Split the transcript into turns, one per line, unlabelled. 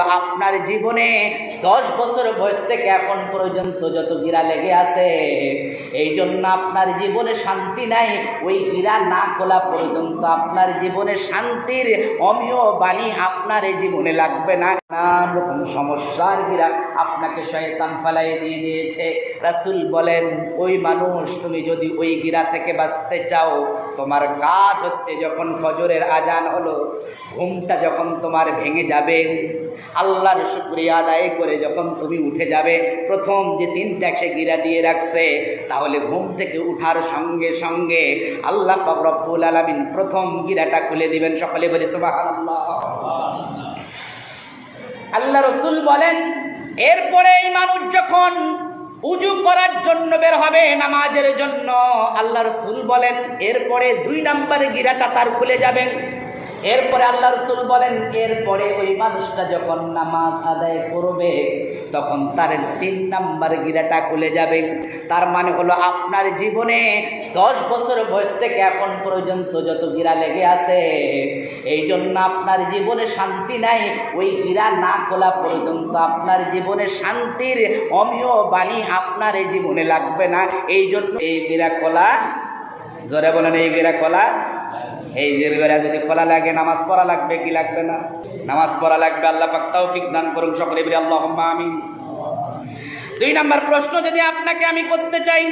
আপনার জীবনে দশ বছর বয়স থেকে এখন পর্যন্ত যত গিরা লেগে আছে এই জন্য আপনার জীবনে শান্তি নাই। ওই গিরা না খোলা পর্যন্ত আপনার জীবনে শান্তির অমীয় বাণী আপনার এই জীবনে লাগবে না। নানান রকম সমস্যার গিরা আপনাকে শয়তান ফেলাই দিয়ে দিয়েছে। রাসুল বলেন, ওই মানুষ, তুমি যদি ওই গিরা থেকে বাঁচতে চাও, তোমার কাজ হচ্ছে যখন ফজরের আজান হলো, ঘুমটা যখন তোমার ভেঙে যাবে, আল্লাহর শুক্রিয়া আদায় করে যখন তুমি উঠে যাবে, প্রথম যে তিনটা সে গিরা দিয়ে রাখছে, তাহলে ঘুম থেকে উঠার সঙ্গে সঙ্গে আল্লাহ রব্বুল আলামিন প্রথম গিরাটা খুলে দিবেন। সকলে বলে, সুবহানাল্লাহ। আল্লাহ রসুল বলেন, এরপরে এই মানুষ যখন উজু করার জন্য বের হবে নামাজের জন্য, আল্লাহ রসুল বলেন, এরপরে দুই নাম্বারে গিরাটা তার খুলে যাবেন এরপরে আল্লাহ রসুল বলেন, এরপরে ওই মানুষটা যখন নামাজ আদায় করবে, তখন তার তিন নাম্বার গিরাটা খুলে যাবে। তার মানে হলো আপনার জীবনে দশ বছর বয়স থেকে এখন পর্যন্ত যত গিরা লেগে আছে এই জন্য আপনার জীবনে শান্তি নাই। ওই গিরা না খোলা পর্যন্ত আপনার জীবনে শান্তির অমীয় বাণী আপনার এই জীবনে লাগবে না। এই জন্য এই গিরা খোলা, জোরে বলেন, এই গিরা খোলা এই গিরা যদি খোলা লাগে, নামাজ পড়া লাগবে, কি লাগবে না? নামাজ পড়া লাগবে, আল্লাহ পাক ঠিক দান করুন সকলে, বলি আল্লাহ আমি দুই নাম্বার প্রশ্ন, যদি আপনাকে আমি করতে চাই